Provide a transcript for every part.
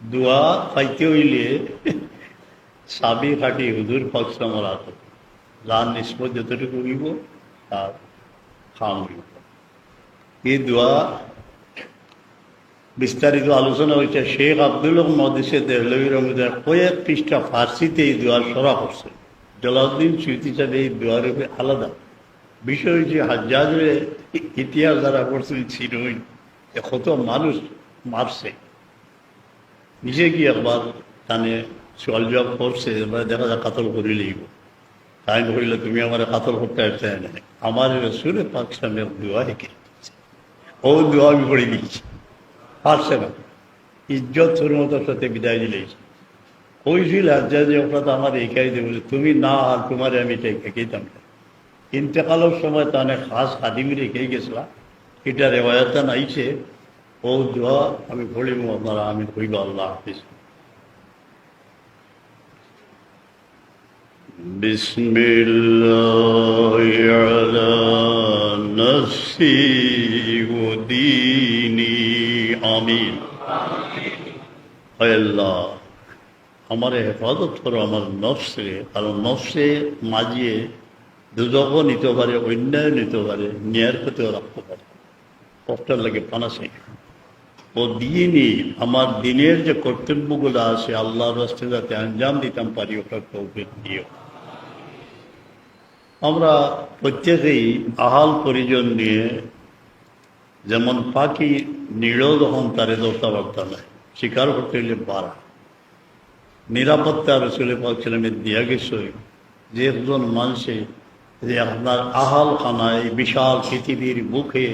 দোয়া পাইতে হইলে সাবি খাটি হুজুর ফকসামর আত যার নিষ্পত যতটুকু হইব, তার খাম এই দোয়া বিস্তারিত আলোচনা হয়েছে শেখ আব্দুল মদিসে দেহলবী রহমদের কয়েক পৃষ্ঠা ফার্সিতে এই দোয়ার সরা করছে জলাউদ্দিন সুইতি সাহেব এই দোয়ার আলাদা। বিষয় হচ্ছে হাজারের ইতিহাস যারা করছেন ছিলই কত মানুষ মারছে। নিজে গিয়ে একবার তানে সোয়াল জবাব করছে, এবার দেখা যায় কাতল করি লিখব তাই হইলে তুমি আমার কাতল করতে আসতে না। আমার রসুরে পাকিস্তানের দোয়া হেঁকে ও দোয়া আমি পড়ে দিচ্ছি পারছে না। ইজ্জত মতো সাথে বিদায় দিলেই কইছিল যে ওটা তো আমার একাই দেবো। তুমি না, আর তোমার আমি খেতাম না। ইন্তেকালের সময় তাহলে খাস হাদিমি রেখে গেছিলাম। এটা রেওয়ায়তান আইছে ও দোয়া আমি পড়িব আপনারা আমি কইব আল্লাহ হাফিজ بسم الله على نفسي وديني آمين আল্লাহ আমার হেফাজত করো আমার নফসে কারণ নফসে মাঝিয়ে দুজকও নিতে পারে অন্যায় নিতে পারে ন্যায়ের ক্ষতিও রাখতে পারে কষ্টের লাগে পানাসে ও দিনই আমার দিনের যে কর্তব্যগুলো আছে, আল্লাহর রাস্তে যাতে আঞ্জাম দিতাম, পারি ওটা তৌফিক দিও। আমরা প্রত্যেকেই আহাল পরিজন নিয়ে যেমন পাখি নিড় যখন তারে দৌড়াবার্তা নেয় শিকার করতে হলে বাড়া। নিরাপত্তা রসুলে পাকছিলামের দিয়া গেছে যে একজন মানুষে যে আপনার আহাল খানায় বিশাল পৃথিবীর বুকে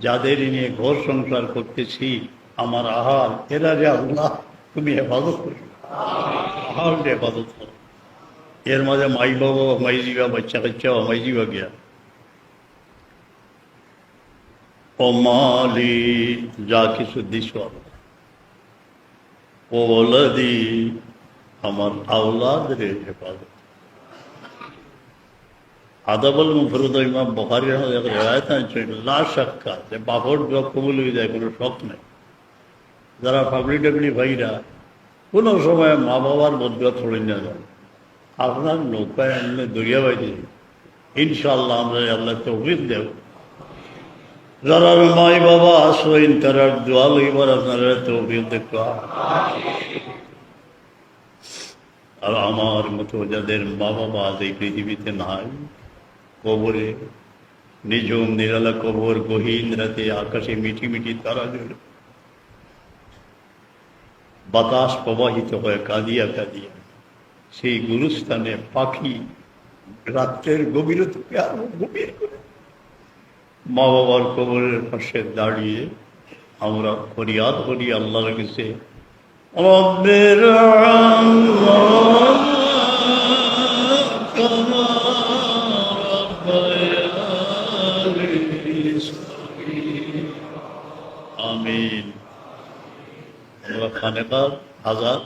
যাদের নিয়ে ঘর সংসার করতেছি আমার আহাল এরা যে আল্লাহ, তুমি হেফাজত করি। আহাল হেফাজত করো। এর মাঝে মাই বাবা, মাই জিবা বাচ্চা কাচ্চা, মাই জিবা গিয়া। ও মালি যা কিছু দিস ও ওলাদি, আমার আওলাদের হেফাজত। আদাবল মুফরুদ ইমাম বখারি রেওয়ায়ত আছে, লা শাক্কা, যে বাপর কবুল হয়ে যায়, কোনো শখ নেই। যারা টাবলি ভাইরা, কোনো সময় মা বাবার মধ্যে থড়ি না যায় আপনার নৌকায় এমনি দরিয়া বাইরে ইনশাল্লাহ আমরা আল্লাহ তৌফিক দেব। যারা মাই বাবা আসবেন তারা দোয়া লইবার আপনারা তৌফিক দেখতে আর আমার মতো যাদের মা বাবা আজ এই পৃথিবীতে নাই, কবরে নিজম নিরালা কবর গহীন রাতে আকাশে মিঠি মিঠি তারা জুড়ে। বাতাস প্রবাহিত হয়ে কাঁদিয়া কাঁদিয়া। সেই গুরুস্থানে পাখি রাত্রের গভীরতাকে আরও গভীর করে। মা বাবার কবরের পাশে দাঁড়িয়ে আমরা ফরিয়াদ করি আল্লাহর কাছে, রব্বের আমিন। খানেকার হাজার।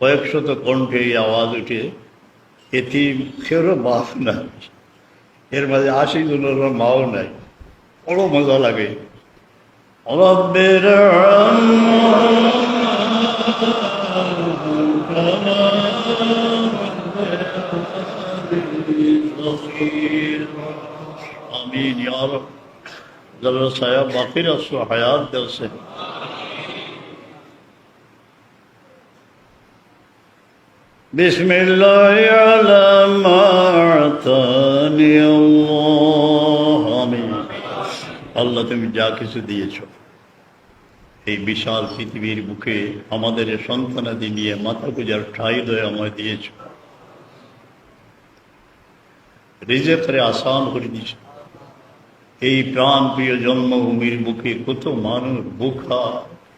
কয়েকশত কণ্ঠে এই আওয়াজ উঠে, এটি কেউরও বাপ নাই এর মাঝে আশি জনের মাও নাই। বড় মজা লাগে। রব্বের আমিন ইয়ার যারা সায়া বাকির আসো হায়াত দেওয়া بسم الله على ما أعطاني الله আমিন আল্লাহ তুমি যা কিছু দিয়েছ এই বিশাল পৃথিবীর বুকে আমাদের এ সন্তানাদি নিয়ে মাথা গুজার ঠাই দয়ে আমায় দিয়েছ রিজেকের আসান করে দিয়েছ এই প্রাণ প্রিয় জন্মভূমির বুকে কত মানুষ বুখা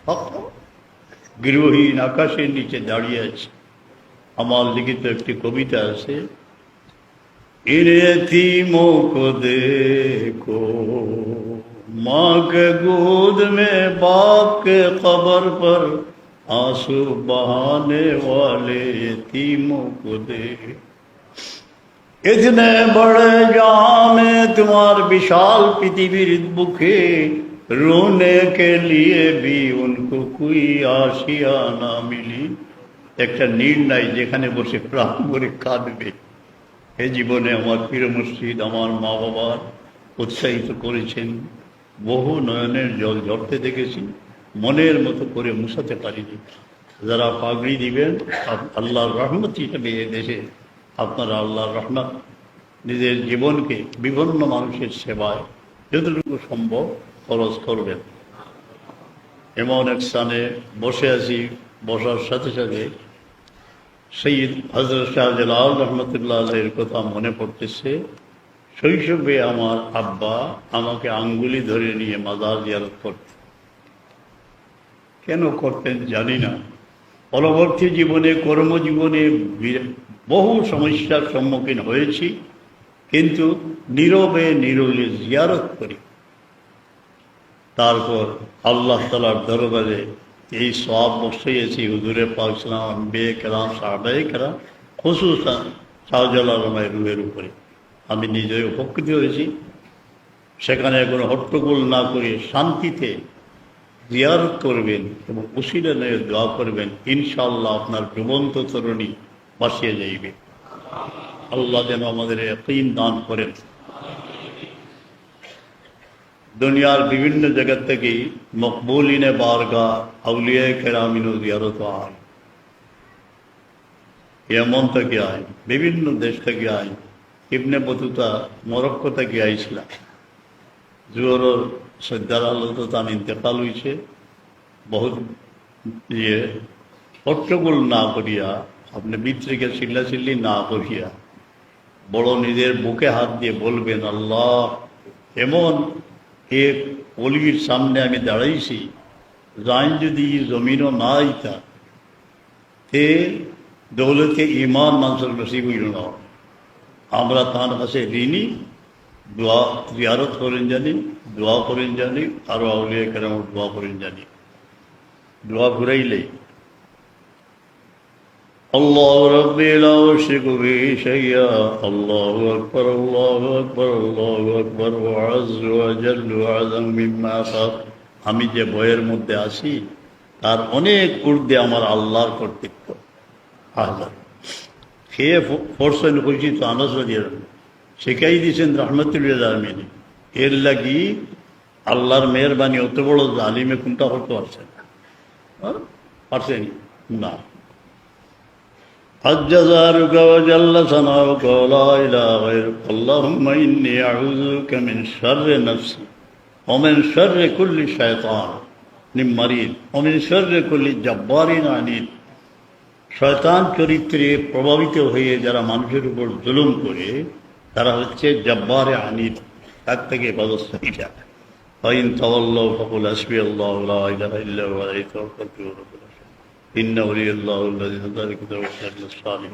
ফাঁকা, গৃহহীন আকাশের নিচে দাঁড়িয়ে আছে আমার লিখিত একটি কবিতা আছে ইরেতি मोक देखो। माँ के गोद में बाप के कबर पर आँसू बहाने वाले यतीमों को दे इतने बड़े जहाँ में तुम्हार विशाल पृथ्वी बुखे रोने के लिए भी उनको कोई आशिया ना मिली। একটা নির্ণয় যেখানে বসে প্রাণ করে কাঁদবে। এ জীবনে আমার প্রিয় মসজিদ আমার মা বাবার উৎসাহিত করেছেন। বহু নয়নের জল ঝরতে দেখেছি, মনের মতো করে মুছাতে পারিনি। যারা পাগড়ি দিবেন আল্লাহর রহমত হিসেবে এ দেশে। আপনারা আল্লাহর রহমত, নিজের জীবনকে বিভিন্ন মানুষের সেবায় যতটুকু সম্ভব খরচ করবেন। এমন এক স্থানে বসে আছি, বসার সাথে সাথে সৈয়দ হজরত শাহজালাল রহমতুল্লাহ এর কথা মনে পড়তেছে, শৈশবে আমার আব্বা আমাকে আঙ্গুলি ধরে নিয়ে মাজার জিয়ারত করতেন। কেন করতেন জানি না। পরবর্তী জীবনে, কর্মজীবনে বহু সমস্যার সম্মুখীন হয়েছি, কিন্তু নীরবে নীরবে জিয়ারত করি। তারপর আল্লাহ তালার দরবারে এই সব বসেছি হুজুরে পাকসালাম বে কেরাম সাহাবাই কেরাম, খসুসান শাহজালাল রমায় রুহের উপরে। আমি নিজে উপকৃত হয়েছি। সেখানে কোনো হট্টগোল না করে শান্তিতে জিয়ারত করবেন এবং উসিলে নিয়ে দোয়া করবেন ইনশাল্লাহ আপনার ডুবন্ত তরুণী বাসিয়ে যাইবে। আল্লাহ যেন আমাদের একইন দান করেন। দুনিয়ার বিভিন্ন জায়গা থেকে মকবুলিনে বারগা আউলিয়া কেরামিনো এমন থেকে আয়, বিভিন্ন দেশ থেকে আয়, ইবনে বতুতা মরক্কো থেকে আইছিলাম জুয়রর সজ্জার আলোতে তার ইন্তেকাল হয়েছে বহুত ইয়ে হট্টগোল না করিয়া, আপনি বিত্রিকে চিল্লাচিল্লি না করিয়া, বড় নিজের বুকে হাত দিয়ে বলবেন, আল্লাহ, এমন এক অলির সামনে আমি দাঁড়াইছি যাই যদি জমিনও না আইতা তে দৌলতে ইমান মানুষের নসিব হইল না আমরা তার কাছে ঋণী দোয়া জিয়ারত করেন জানি দোয়া করেন জানি আরও আউলিয়া কেরাম দোয়া করেন জানি দোয়া ঘুরাইলে الله ربي لا أشرك به شيئا الله أكبر الله أكبر الله أكبر وعز وجل وعظم مما خلق আমি যে বইয়ের মধ্যে আছি তার অনেক ঊর্ধ্বে আমার আল্লাহর কর্তৃত্ব আল্লাহ খেয়ে ফোরসেন হয়েছি তো আনাস রাজিয়ার শিখাই দিয়েছেন রহমতুল্লাহ আলমিনী এর লাগি আল্লাহর মেহরবানি অত বড় জালিমে কোনটা হতে পারছে না হ্যাঁ? পারছেন না قد جزارك وجل ثناؤك ولا إله غيرك اللهم إني أعوذ بك من شر نفسي ومن شر كل شيطان مريض ومن شر كل جبار عنيد শয়তান চরিত্রে প্রভাবিত হয়ে যারা মানুষের উপর জুলুম করে তারা হচ্ছে জব্বারে আনির তার থেকে পদস্থায়ীরা ফাইন তাওয়াল্লাহু ফাকুল হাসবি আল্লাহ লা ইলাহা ইল্লা হুয়া আলাইহি তাওয়াক্কালতু إن ولي الله الذي هدى لكتاب الله الصالح